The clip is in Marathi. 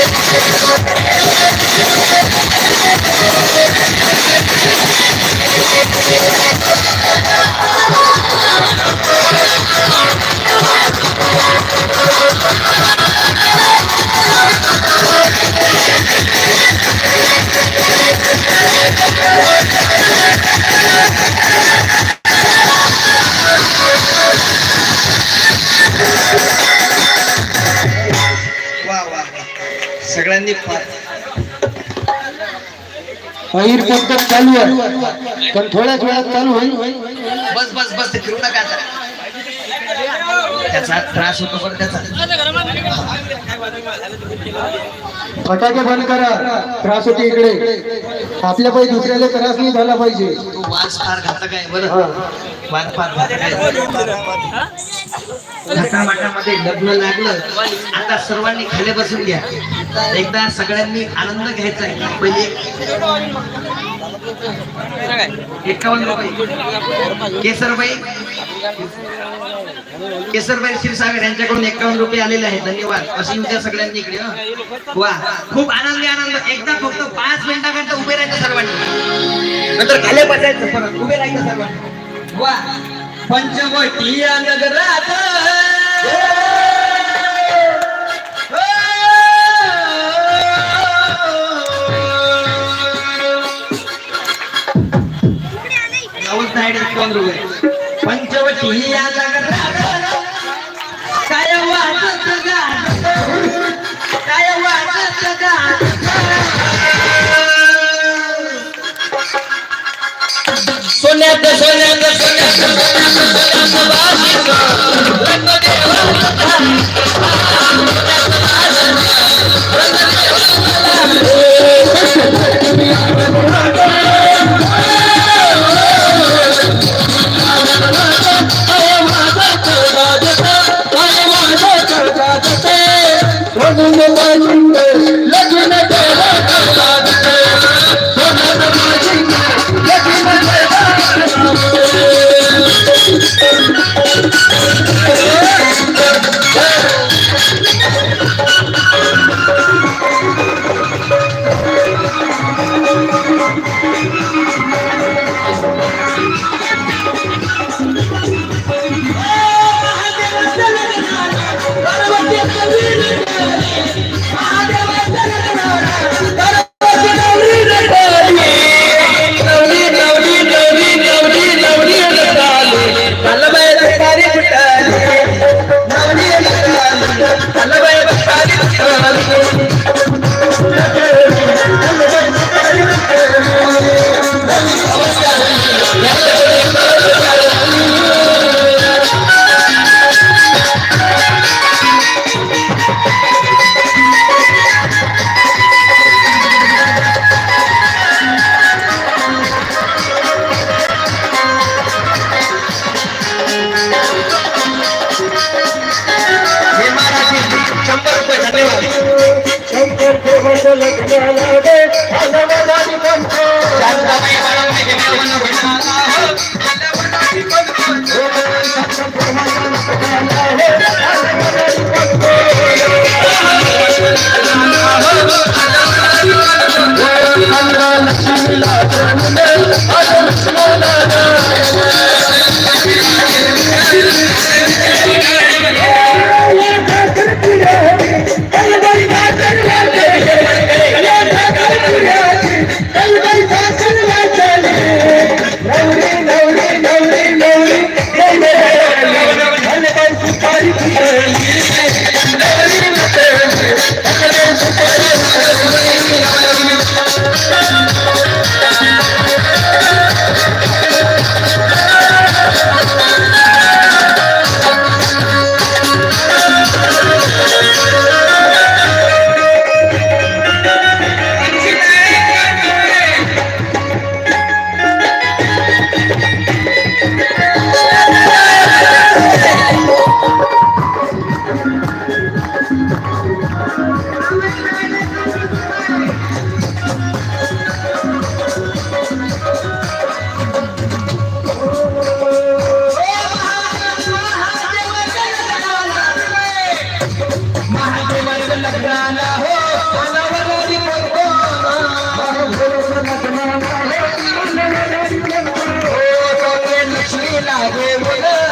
वा वा सगळ्यांनी अहिर पद्धत चालू आहे. पण थोड्याच वेळात चालू होईल. बस बस बस फिरू नका त्याचा त्रास होतो बरं त्याचा. फटाके बंद करा. त्रास होते इकडे. आपल्या पाहिजे दुसऱ्याला त्रास नाही झाला पाहिजे. वास फार घातक आहे बरं. वास फार घातक आहे घाटामाटामध्ये लग्न लागलं. आता सर्वांनी खाली बसून घ्या. एकदा सगळ्यांनी आनंद घ्यायचा आहे. पहिले एकावन्न रुपये. केसरबाई केसरबाई क्षीरसागर यांच्याकडून एकावन्न रुपये आलेले आहेत. धन्यवाद. अशी उद्या सगळ्यांनी इकडे. वा खूप आनंदी आनंद. एकदा फक्त पाच मिनिटाकरता उभे राहायचं सर्वांनी. नंतर खाली बसायचं परत. उभे राहायचं सर्वांनी. वा. पंचवटी नगरात एकावन्न रुपये. पंचवटी या नगरात काय वाटत गात काय वाटत गात सोन्यात सोन्यात सोन्यात. हे लक्ष्मी लागे बोला.